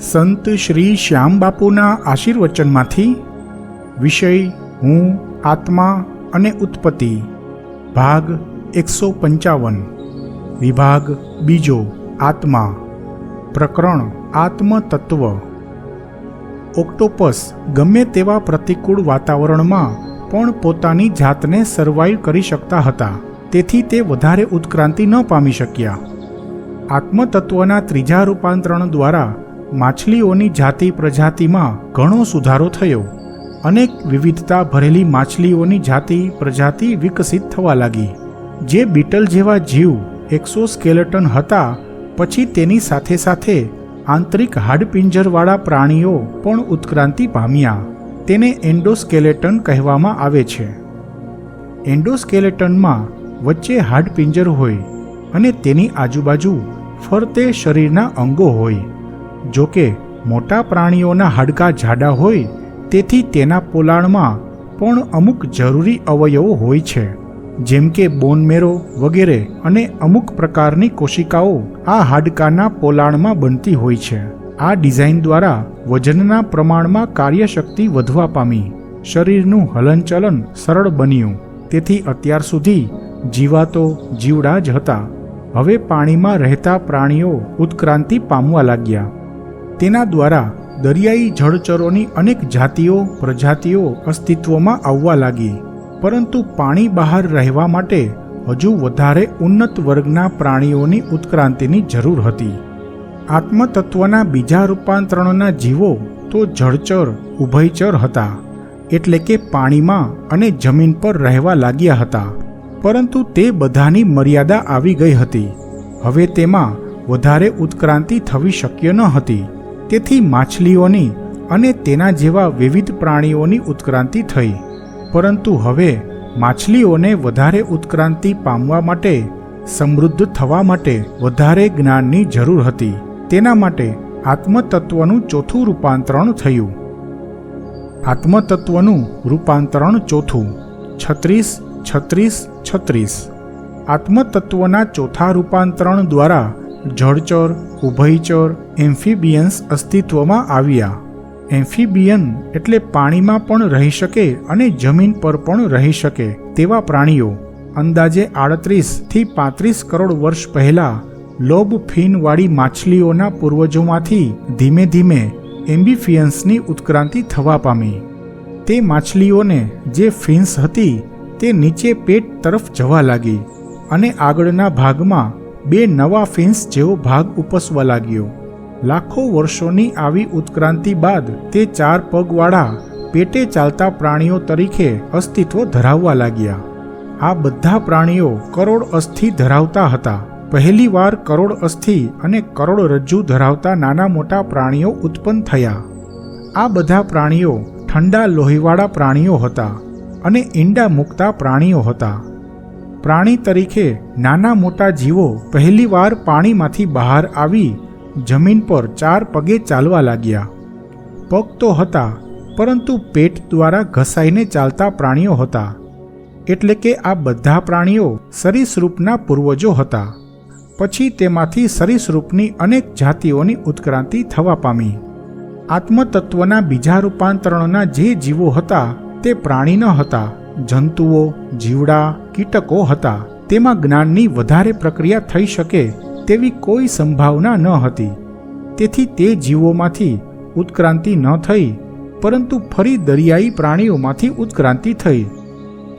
સંત શ્રી શ્યામબાપુના આશીર્વચનમાંથી વિષય હું, આત્મા અને ઉત્પત્તિ, ભાગ એકસો પંચાવન, વિભાગ બીજો, આત્મા, પ્રકરણ આત્મતત્વ. ઓક્ટોપસ ગમે તેવા પ્રતિકૂળ વાતાવરણમાં પણ પોતાની જાતને સર્વાઈવ કરી શકતા હતા, તેથી તે વધારે ઉત્ક્રાંતિ ન પામી શક્યા. આત્મતત્વના ત્રીજા રૂપાંતરણ દ્વારા માછલીઓની જાતિ પ્રજાતિમાં ઘણો સુધારો થયો. અનેક વિવિધતા ભરેલી માછલીઓની જાતિ પ્રજાતિ વિકસિત થવા લાગી. જે બીટલ જેવા જીવ એક્સોસ્કેલેટન હતા, પછી તેની સાથે સાથે આંતરિક હાડપિંજરવાળા પ્રાણીઓ પણ ઉત્ક્રાંતિ પામ્યા. તેને એન્ડોસ્કેલેટન કહેવામાં આવે છે. એન્ડોસ્કેલેટનમાં વચ્ચે હાડપિંજર હોય અને તેની આજુબાજુ ફરતે શરીરના અંગો હોય. જો કે મોટા પ્રાણીઓના હાડકાં જાડા હોય, તેથી તેના પોલાણમાં પણ અમુક જરૂરી અવયવો હોય છે, જેમ કે બોનમેરો વગેરે અને અમુક પ્રકારની કોશિકાઓ આ હાડકાના પોલાણમાં બનતી હોય છે. આ ડિઝાઇન દ્વારા વજનના પ્રમાણમાં કાર્યશક્તિ વધવા પામી શરીરનું હલનચલન સરળ બન્યું. તેથી અત્યાર સુધી જીવાતો જીવડા જ હતા. હવે પાણીમાં રહેતા પ્રાણીઓ ઉત્ક્રાંતિ પામવા લાગ્યા. તેના દ્વારા દરિયાઈ જળચરોની અનેક જાતિઓ, પ્રજાતિઓ અસ્તિત્વમાં આવવા લાગી. પરંતુ પાણી બહાર રહેવા માટે હજુ વધારે ઉન્નત વર્ગના પ્રાણીઓની ઉત્ક્રાંતિની જરૂર હતી. આત્મતત્વના બીજા રૂપાંતરણના જીવો તો જળચર, ઉભયચર હતા, એટલે કે પાણીમાં અને જમીન પર રહેવા લાગ્યા હતા. પરંતુ તે બધાની મર્યાદા આવી ગઈ હતી. હવે તેમાં વધારે ઉત્ક્રાંતિ થવી શક્ય ન હતી. તેથી માછલીઓની અને તેના જેવા વિવિધ પ્રાણીઓની ઉત્ક્રાંતિ થઈ. પરંતુ હવે માછલીઓને વધારે ઉત્ક્રાંતિ પામવા માટે, સમૃદ્ધ થવા માટે વધારે જ્ઞાનની જરૂર હતી. તેના માટે આત્મતત્વનું ચોથું રૂપાંતરણ થયું. આત્મતત્વનું રૂપાંતરણ ચોથું. છત્રીસ છત્રીસ છત્રીસ. આત્મતત્વના ચોથા રૂપાંતરણ દ્વારા જળચર, ઉભયચર, એમ્ફિબિયન્સ અસ્તિત્વમાં આવ્યા. એમ્ફિબિયન એટલે પાણીમાં પણ રહી શકે અને જમીન પર પણ રહી શકે તેવા પ્રાણીઓ. અંદાજે આડત્રીસથી પાંત્રીસ કરોડ વર્ષ પહેલાં, લોબ ફિનવાળી માછલીઓના પૂર્વજોમાંથી ધીમે ધીમે એમ્બિફિયન્સની ઉત્ક્રાંતિ થવા પામી. તે માછલીઓને જે ફિન્સ હતી તે નીચે પેટ તરફ જવા લાગી અને આગળના ભાગમાં બે નવા ફિન્સ જેવો ભાગ ઉપસવા લાગ્યો. લાખો વર્ષોની આવી ઉત્ક્રાંતિ બાદ તે ચાર પગવાળા પેટે ચાલતા પ્રાણીઓ તરીકે અસ્તિત્વ ધરાવવા લાગ્યા. આ બધા પ્રાણીઓ કરોડ અસ્થિ ધરાવતા હતા. પહેલીવાર કરોડ અસ્થિ અને કરોડ રજ્જુ ધરાવતા નાના મોટા પ્રાણીઓ ઉત્પન્ન થયા. આ બધા પ્રાણીઓ ઠંડા લોહીવાળા પ્રાણીઓ હતા અને ઈંડા મૂકતા પ્રાણીઓ હતા. પ્રાણી તરીકે નાના મોટા જીવો પહેલીવાર પાણીમાંથી બહાર આવી જમીન પર ચાર પગે ચાલવા લાગ્યા. પગ તો હતા, પરંતુ પેટ દ્વારા ઘસાઈને ચાલતા પ્રાણીઓ હતા. એટલે કે આ બધા પ્રાણીઓ સરીસૃપના પૂર્વજો હતા. પછી તેમાંથી સરીસૃપની અનેક જાતિઓની ઉત્ક્રાંતિ થવા પામી. આત્મતત્વના બીજા રૂપાંતરણના જે જીવો હતા તે પ્રાણી ન હતા. જંતુઓ, જીવડા કીટકો હતા. તેમાં જ્ઞાનની વધારે પ્રક્રિયા થઈ શકે તેવી કોઈ સંભાવના ન હતી. તેથી તે જીવોમાંથી ઉત્ક્રાંતિ ન થઈ, પરંતુ ફરી દરિયાઈ પ્રાણીઓમાંથી ઉત્ક્રાંતિ થઈ.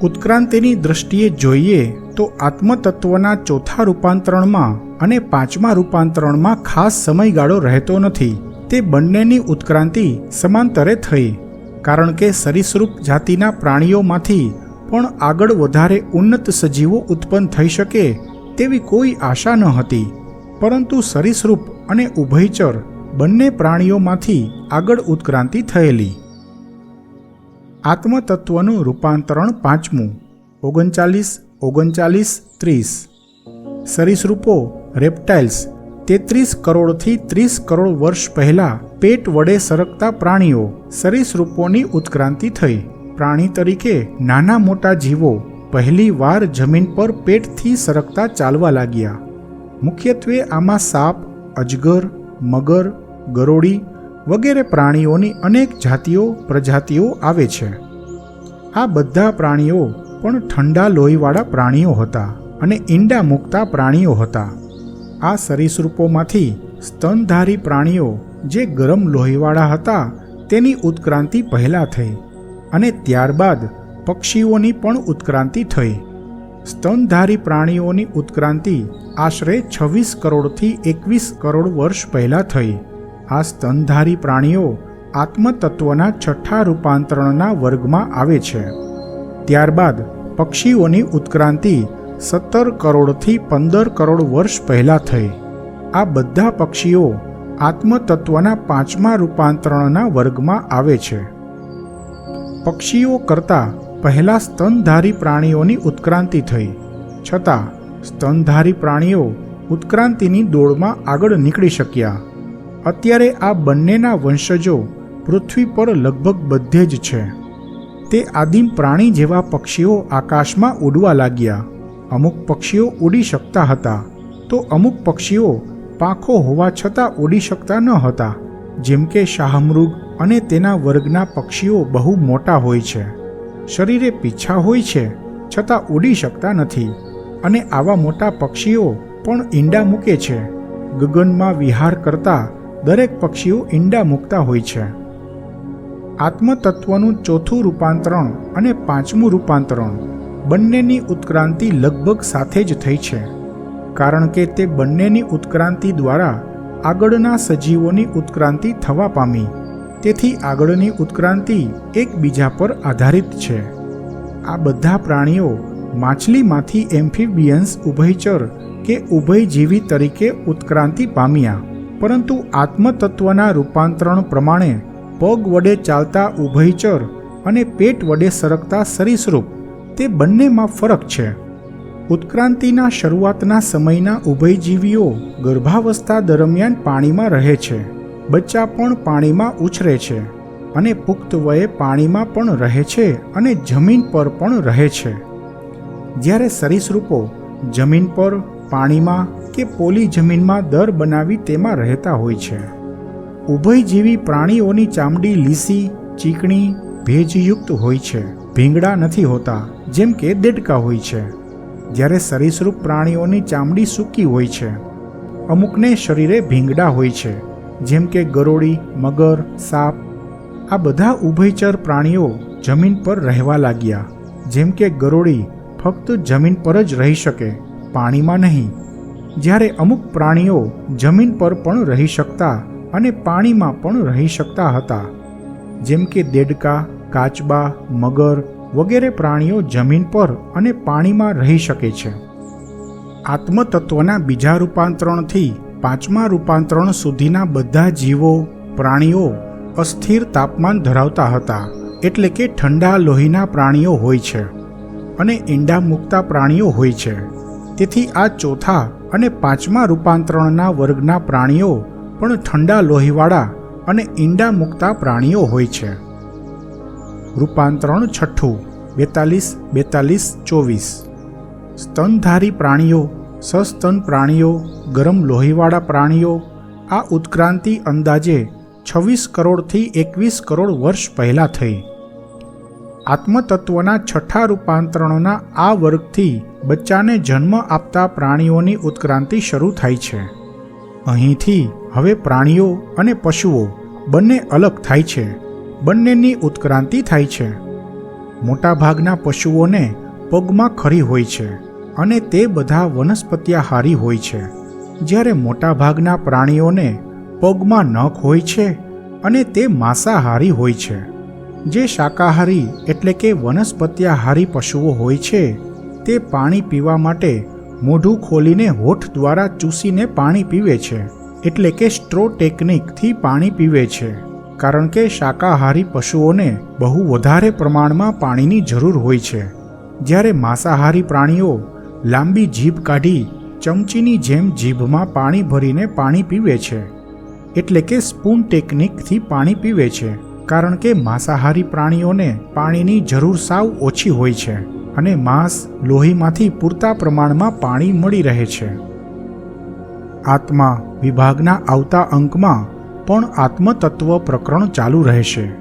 ઉત્ક્રાંતિની દૃષ્ટિએ જોઈએ તો આત્મતત્વના ચોથા રૂપાંતરણમાં અને પાંચમા રૂપાંતરણમાં ખાસ સમયગાળો રહેતો નથી. તે બંનેની ઉત્ક્રાંતિ સમાંતરે થઈ, કારણ કે સરીસૃપ જાતિના પ્રાણીઓમાંથી પણ આગળ વધારે ઉન્નત સજીવો ઉત્પન્ન થઈ શકે તેવી કોઈ આશા ન હતી. પરંતુ સરીસૃપ અને ઉભયચર બંને પ્રાણીઓમાંથી આગળ ઉત્ક્રાંતિ થયેલી. આત્મતત્વનું રૂપાંતરણ પાંચમું, ઓગણચાલીસ ઓગણચાલીસ, ત્રીસ. સરીસૃપો, રેપ્ટાઇલ્સ, તેત્રીસ કરોડથી ત્રીસ કરોડ વર્ષ પહેલાં પેટ વડે સરકતા પ્રાણીઓ સરીસૃપોની ઉત્ક્રાંતિ થઈ. પ્રાણી તરીકે નાના મોટા જીવો પહેલી વાર જમીન પર પેટથી સરકતા ચાલવા લાગ્યા. મુખ્યત્વે આમાં સાપ, અજગર, મગર, ગરોળી વગેરે પ્રાણીઓની અનેક જાતિઓ, પ્રજાતિઓ આવે છે. આ બધા પ્રાણીઓ પણ ઠંડા લોહીવાળા પ્રાણીઓ હતા અને ઈંડા મૂકતા પ્રાણીઓ હતા. આ સરીસૃપોમાંથી સ્તનધારી પ્રાણીઓ જે ગરમ લોહીવાળા હતા તેની ઉત્ક્રાંતિ પહેલાં થઈ. અને ત્યારબાદ પક્ષીઓની પણ ઉત્ક્રાંતિ થઈ. સ્તનધારી પ્રાણીઓની ઉત્ક્રાંતિ આશરે છવ્વીસ કરોડથી એકવીસ કરોડ વર્ષ પહેલાં થઈ. આ સ્તનધારી પ્રાણીઓ આત્મતત્વના છઠ્ઠા રૂપાંતરણના વર્ગમાં આવે છે. ત્યારબાદ પક્ષીઓની ઉત્ક્રાંતિ સત્તર કરોડથી પંદર કરોડ વર્ષ પહેલાં થઈ. આ બધા પક્ષીઓ આત્મતત્વના પાંચમા રૂપાંતરણના વર્ગમાં આવે છે. પક્ષીઓ કરતાં પહેલા સ્તનધારી પ્રાણીઓની ઉત્ક્રાંતિ થઈ. છતાં, સ્તનધારી પ્રાણીઓ ઉત્ક્રાંતિની દોડમાં આગળ નીકળી શક્યા. અત્યારે આ બંનેના વંશજો પૃથ્વી પર લગભગ બધે જ છે. તે આદિમ પ્રાણી જેવા પક્ષીઓ આકાશમાં ઉડવા લાગ્યા. અમુક પક્ષીઓ ઉડી શકતા હતા. તો અમુક પક્ષીઓ પાંખો હોવા છતાં ઉડી શકતા ન હતા. જેમ કે શાહમૃગ અને તેના વર્ગના પક્ષીઓ બહુ મોટા હોય છે. શરીરે પીછા હોય છે, છતાં ઉડી શકતા નથી અને આવા મોટા પક્ષીઓ પણ ઈંડા મૂકે છે. ગગનમાં વિહાર કરતા દરેક પક્ષીઓ ઈંડા મૂકતા હોય છે. આત્મતત્વનું ચોથું રૂપાંતરણ અને પાંચમું રૂપાંતરણ બંનેની ઉત્ક્રાંતિ લગભગ સાથે જ થઈ છે. કારણ કે તે બંનેની ઉત્ક્રાંતિ દ્વારા આગળના સજીવોની ઉત્ક્રાંતિ થવા પામી. તેથી આગળની ઉત્ક્રાંતિ એકબીજા પર આધારિત છે. આ બધા પ્રાણીઓ માછલીમાંથી એમ્ફિબિયન્સ ઉભયચર કે ઉભયજીવી તરીકે ઉત્ક્રાંતિ પામ્યા. પરંતુ આત્મતત્વના રૂપાંતરણ પ્રમાણે પગ વડે ચાલતા ઉભયચર અને પેટ વડે સરકતા સરીસૃપ તે બંનેમાં ફરક છે. ઉત્ક્રાંતિના શરૂઆતના સમયના ઉભયજીવીઓ ગર્ભાવસ્થા દરમિયાન પાણીમાં રહે છે. બચ્ચા પણ પાણીમાં ઉછરે છે અને પુખ્ત વયે પાણીમાં પણ રહે છે અને જમીન પર પણ રહે છે. જ્યારે સરીસૃપો જમીન પર, પાણીમાં કે પોલી જમીનમાં દર બનાવી તેમાં રહેતા હોય છે. ઉભયજીવી પ્રાણીઓની ચામડી લીસી, ચીકણી, ભેજયુક્ત હોય છે. ભીંગડા નથી હોતા, જેમ કે દેડકા હોય છે. જ્યારે સરીસૃપ પ્રાણીઓની ચામડી સૂકી હોય છે, અમુકને શરીરે ભીંગડા હોય છે. જેમ કે ગરોળી, મગર, સાપ, આ બધા ઉભયચર પ્રાણીઓ જમીન પર રહેવા લાગ્યા. જેમ કે ગરોળી ફક્ત જમીન પર જ રહી શકે, પાણીમાં નહીં. જ્યારે અમુક પ્રાણીઓ જમીન પર પણ રહી શકતા અને પાણીમાં પણ રહી શકતા હતા. જેમ કે દેડકા, કાચબા, મગર વગેરે પ્રાણીઓ જમીન પર અને પાણીમાં રહી શકે છે. આત્મતત્વના બીજા રૂપાંતરણથી પાંચમા રૂપાંતરણ સુધીના બધા જીવો, પ્રાણીઓ અસ્થિર તાપમાન ધરાવતા હતા, એટલે કે ઠંડા લોહીના પ્રાણીઓ હોય છે અને ઈંડા મૂકતા પ્રાણીઓ હોય છે. તેથી આ ચોથા અને પાંચમા રૂપાંતરણના વર્ગના પ્રાણીઓ પણ ઠંડા લોહીવાળા અને ઈંડા મૂકતા પ્રાણીઓ હોય છે. રૂપાંતરણ છઠ્ઠું, બેતાલીસ બેતાલીસ, ચોવીસ. સ્તનધારી પ્રાણીઓ સસ્તન પ્રાણીઓ, ગરમ લોહીવાળા પ્રાણીઓ, આ ઉત્ક્રાંતિ અંદાજે છવ્વીસ કરોડથી એકવીસ કરોડ વર્ષ પહેલાં થઈ. આત્મતત્વના છઠ્ઠા રૂપાંતરણોના આ વર્ગથી બચ્ચાને જન્મ આપતા પ્રાણીઓની ઉત્ક્રાંતિ શરૂ થાય છે. અહીંથી હવે પ્રાણીઓ અને પશુઓ બંને અલગ થાય છે. બંનેની ઉત્ક્રાંતિ થાય છે. મોટાભાગના પશુઓને પગમાં ખરી હોય છે. અને તે બધા વનસ્પત્યાહારી હોય છે. જ્યારે મોટાભાગના પ્રાણીઓને પગમાં નખ હોય છે અને તે માંસાહારી હોય છે. જે શાકાહારી એટલે કે વનસ્પત્યાહારી પશુઓ હોય છે, તે પાણી પીવા માટે મોઢું ખોલીને હોઠ દ્વારા ચૂસીને પાણી પીવે છે, એટલે કે સ્ટ્રો ટેકનિકથી પાણી પીવે છે. કારણ કે શાકાહારી પશુઓને બહુ વધારે પ્રમાણમાં પાણીની જરૂર હોય છે. જ્યારે માંસાહારી પ્રાણીઓ લાંબી જીભ કાઢી ચમચીની જેમ જીભમાં પાણી ભરીને પાણી પીવે છે. એટલે કે સ્પૂન ટેકનિકથી પાણી પીવે છે, કારણ કે માંસાહારી પ્રાણીઓને પાણીની જરૂર સાવ ઓછી હોય છે અને માંસ લોહીમાંથી પૂરતા પ્રમાણમાં પાણી મળી રહે છે. આત્મા વિભાગના આવતા અંકમાં પણ આત્મતત્વ પ્રકરણ ચાલુ રહેશે.